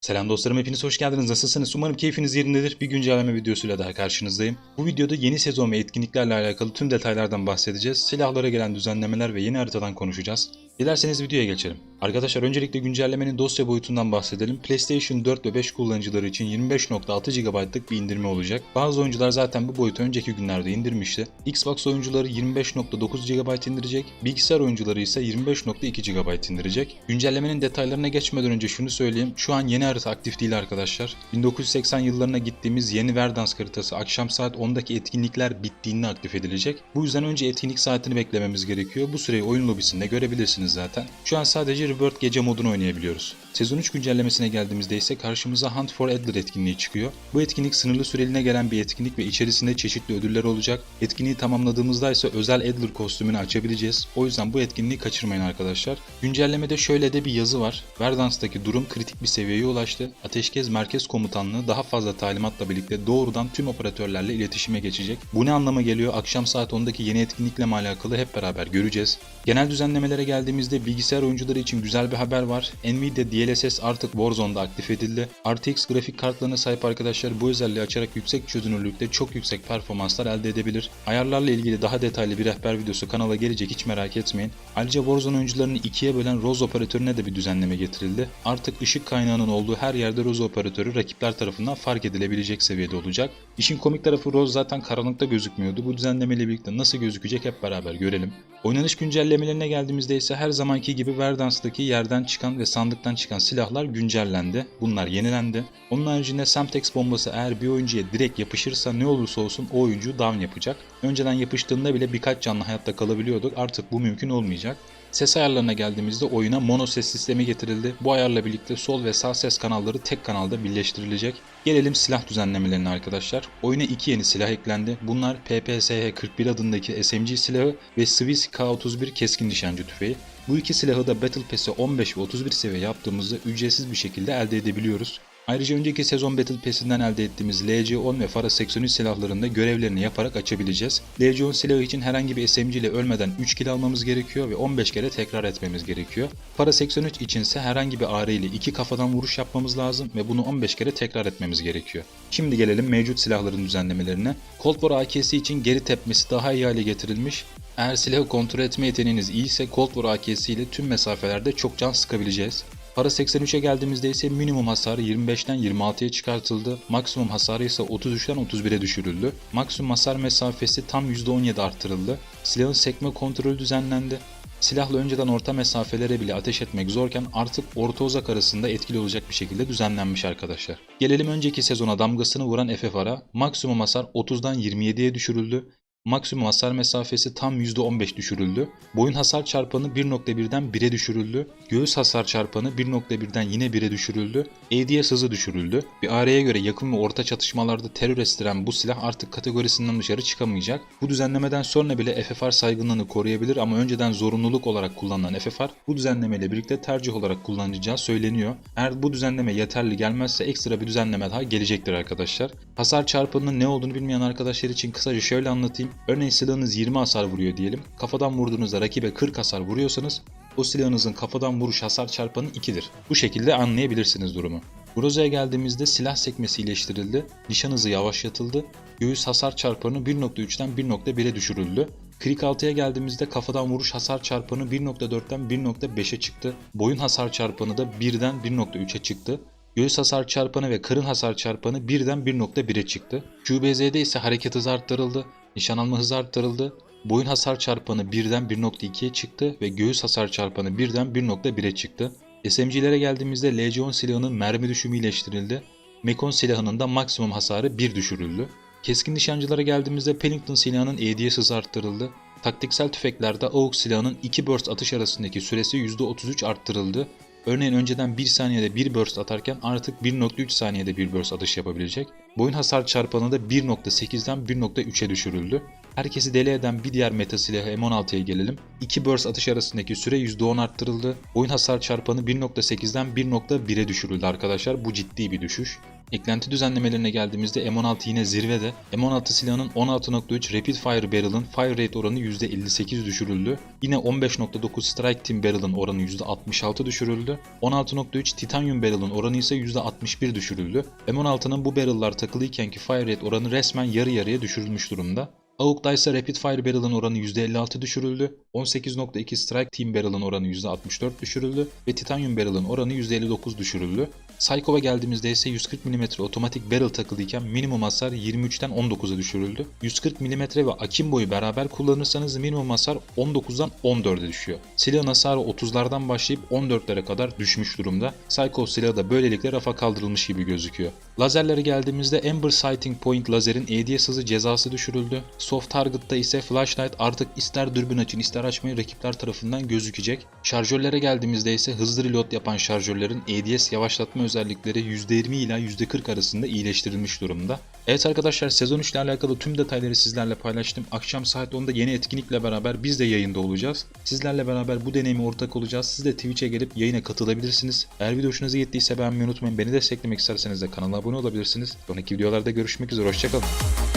Selam dostlarım hepiniz hoş geldiniz. Nasılsınız? Umarım keyfiniz yerindedir. Bir güncelleme videosuyla daha karşınızdayım. Bu videoda yeni sezon ve etkinliklerle alakalı tüm detaylardan bahsedeceğiz. Silahlara gelen düzenlemeler ve yeni haritadan konuşacağız. Dilerseniz videoya geçelim. Arkadaşlar öncelikle güncellemenin dosya boyutundan bahsedelim. PlayStation 4 ve 5 kullanıcıları için 25.6 GB'lık bir indirme olacak. Bazı oyuncular zaten bu boyutu önceki günlerde indirmişti. Xbox oyuncuları 25.9 GB indirecek, bilgisayar oyuncuları ise 25.2 GB indirecek. Güncellemenin detaylarına geçmeden önce şunu söyleyeyim. Şu an yeni harita aktif değil arkadaşlar. 1980 yıllarına gittiğimiz yeni Verdansk haritası akşam saat 10'daki etkinlikler bittiğinde aktif edilecek. Bu yüzden önce etkinlik saatini beklememiz gerekiyor. Bu süreyi oyun lobisinde görebilirsiniz zaten. Şu an sadece Rebirth gece modunu oynayabiliyoruz. Sezon 3 güncellemesine geldiğimizde ise karşımıza Hunt for Adler etkinliği çıkıyor. Bu etkinlik sınırlı süreliğine gelen bir etkinlik ve içerisinde çeşitli ödüller olacak. Etkinliği tamamladığımızda ise özel Adler kostümünü açabileceğiz. O yüzden bu etkinliği kaçırmayın arkadaşlar. Güncellemede şöyle de bir yazı var. Verdansk'taki durum kritik bir seviyeye ulaştı. Ateşkes Merkez Komutanlığı daha fazla talimatla birlikte doğrudan tüm operatörlerle iletişime geçecek. Bu ne anlama geliyor? Akşam saat 10'daki yeni etkinlikle mi alakalı hep beraber göreceğiz. Genel düzenlemelere geldiğimizde bilgisayar oyuncuları için güzel bir haber var. Nvidia DLSS artık Warzone'da aktif edildi. RTX grafik kartlarına sahip arkadaşlar bu özelliği açarak yüksek çözünürlükte çok yüksek performanslar elde edebilir. Ayarlarla ilgili daha detaylı bir rehber videosu kanala gelecek hiç merak etmeyin. Ayrıca Warzone oyuncularını ikiye bölen Rose operatörüne de bir düzenleme getirildi. Artık ışık kaynağının olduğu her yerde Rose operatörü rakipler tarafından fark edilebilecek seviyede olacak. İşin komik tarafı Rose zaten karanlıkta gözükmüyordu. Bu düzenlemeyle birlikte nasıl gözükecek hep beraber görelim. Oynanış güncellemelerine geldiğimizde ise her zamanki gibi Verdansk'taki yerden çıkan ve sandıktan çıkan silahlar güncellendi. Bunlar yenilendi. Onun haricinde Semtex bombası eğer bir oyuncuya direkt yapışırsa ne olursa olsun o oyuncu down yapacak. Önceden yapıştığında bile birkaç canlı hayatta kalabiliyorduk. Artık bu mümkün olmayacak. Ses ayarlarına geldiğimizde oyuna mono ses sistemi getirildi. Bu ayarla birlikte sol ve sağ ses kanalları tek kanalda birleştirilecek. Gelelim silah düzenlemelerine arkadaşlar. Oyuna iki yeni silah eklendi. Bunlar PPSH-41 adındaki SMG silahı ve Swiss K31 keskin nişancı tüfeği. Bu iki silahı da Battle Pass'e 15 ve 31 seviye yaptığımızda ücretsiz bir şekilde elde edebiliyoruz. Ayrıca önceki sezon Battle Pass'inden elde ettiğimiz LC-10 ve Fara 83 silahlarında görevlerini yaparak açabileceğiz. LC-10 silahı için herhangi bir SMG ile ölmeden 3 kill almamız gerekiyor ve 15 kere tekrar etmemiz gerekiyor. Fara 83 içinse herhangi bir AR ile 2 kafadan vuruş yapmamız lazım ve bunu 15 kere tekrar etmemiz gerekiyor. Şimdi gelelim mevcut silahların düzenlemelerine. Cold War AK'si için geri tepmesi daha iyi hale getirilmiş. Eğer silahı kontrol etme yeteneğiniz iyiyse Cold War AK'si ile tüm mesafelerde çok can sıkabileceğiz. Para 83'e geldiğimizde ise minimum hasarı 25'ten 26'ya çıkartıldı. Maksimum hasarı ise 33'ten 31'e düşürüldü. Maksimum hasar mesafesi tam %17 arttırıldı. Silahın sekme kontrolü düzenlendi. Silahla önceden orta mesafelere bile ateş etmek zorken artık orta uzak arasında etkili olacak bir şekilde düzenlenmiş arkadaşlar. Gelelim önceki sezona damgasını vuran FFR'a. Maksimum hasar 30'dan 27'ye düşürüldü. Maksimum hasar mesafesi tam %15 düşürüldü. Boyun hasar çarpanı 1.1'den 1'e düşürüldü. Göğüs hasar çarpanı 1.1'den yine 1'e düşürüldü. ADS hızı düşürüldü. Bir AR'ye göre yakın ve orta çatışmalarda terör estiren bu silah artık kategorisinden dışarı çıkamayacak. Bu düzenlemeden sonra bile FFR saygınlığını koruyabilir ama önceden zorunluluk olarak kullanılan FFR bu düzenlemeyle birlikte tercih olarak kullanılacağı söyleniyor. Eğer bu düzenleme yeterli gelmezse ekstra bir düzenleme daha gelecektir arkadaşlar. Hasar çarpanının ne olduğunu bilmeyen arkadaşlar için kısaca şöyle anlatayım. Örneğin silahınız 20 hasar vuruyor diyelim. Kafadan vurduğunuzda rakibe 40 hasar vuruyorsanız o silahınızın kafadan vuruş hasar çarpanı 2'dir. Bu şekilde anlayabilirsiniz durumu. Groza'ya geldiğimizde silah sekmesi iyileştirildi, nişan hızı yavaşlatıldı, göğüs hasar çarpanı 1.3'ten 1.1'e düşürüldü. Krik 6'ya geldiğimizde kafadan vuruş hasar çarpanı 1.4'ten 1.5'e çıktı. Boyun hasar çarpanı da 1'den 1.3'e çıktı. Göğüs hasar çarpanı ve karın hasar çarpanı 1'den 1.1'e çıktı. QBZ'de ise hareket hızı arttırıldı, nişan alma hızı arttırıldı, boyun hasar çarpanı 1'den 1.2'ye çıktı ve göğüs hasar çarpanı 1'den 1.1'e çıktı. SMG'lere geldiğimizde LC-10 silahının mermi düşümü iyileştirildi. Mekon silahının da maksimum hasarı 1 düşürüldü. Keskin nişancılara geldiğimizde Pennington silahının ADS hızı arttırıldı. Taktiksel tüfeklerde AUG silahının 2 burst atış arasındaki süresi %33 arttırıldı. Örneğin önceden 1 saniyede 1 burst atarken artık 1.3 saniyede 1 burst atış yapabilecek. Boyun hasar çarpanı da 1.8'den 1.3'e düşürüldü. Herkesi deli eden bir diğer meta silahı M16'ya gelelim. 2 burst atış arasındaki süre %10 arttırıldı. Oyun hasar çarpanı 1.8'den 1.1'e düşürüldü arkadaşlar. Bu ciddi bir düşüş. Eklenti düzenlemelerine geldiğimizde M16 yine zirvede. M16 silahının 16.3 Rapid Fire Barrel'ın Fire Rate oranı %58 düşürüldü. Yine 15.9 Strike Team Barrel'ın oranı %66 düşürüldü. 16.3 Titanium Barrel'ın oranı ise %61 düşürüldü. M16'nın bu barrel'lar takılıykenki Fire Rate oranı resmen yarı yarıya düşürülmüş durumda. AUK'da ise Rapid Fire Barrel'ın oranı %56 düşürüldü, 18.2 Strike Team Barrel'ın oranı %64 düşürüldü ve Titanium Barrel'ın oranı %59 düşürüldü. Psycho'ya geldiğimizde ise 140 mm otomatik barrel takılıyken minimum hasar 23'ten 19'a düşürüldü. 140 mm ve akimboyu beraber kullanırsanız minimum hasar 19'dan 14'e düşüyor. Silahın hasarı 30'lardan başlayıp 14'lere kadar düşmüş durumda. Psycho silahı da böylelikle rafa kaldırılmış gibi gözüküyor. Lazerlere geldiğimizde Amber Sighting Point lazerin ADS hızı cezası düşürüldü. Soft Target'ta ise Flashlight artık ister dürbün açın ister açmayın rakipler tarafından gözükecek. Şarjörlere geldiğimizde ise hızlı reload yapan şarjörlerin ADS yavaşlatma özellikleri %20 ila %40 arasında iyileştirilmiş durumda. Evet arkadaşlar sezon 3 ile alakalı tüm detayları sizlerle paylaştım. Akşam saat 10'da yeni etkinlikle beraber biz de yayında olacağız. Sizlerle beraber bu deneyime ortak olacağız. Siz de Twitch'e gelip yayına katılabilirsiniz. Eğer video hoşunuza gittiyse beğenmeyi unutmayın. Beni desteklemek isterseniz de kanala abone olabilirsiniz. Sonraki videolarda görüşmek üzere. Hoşçakalın.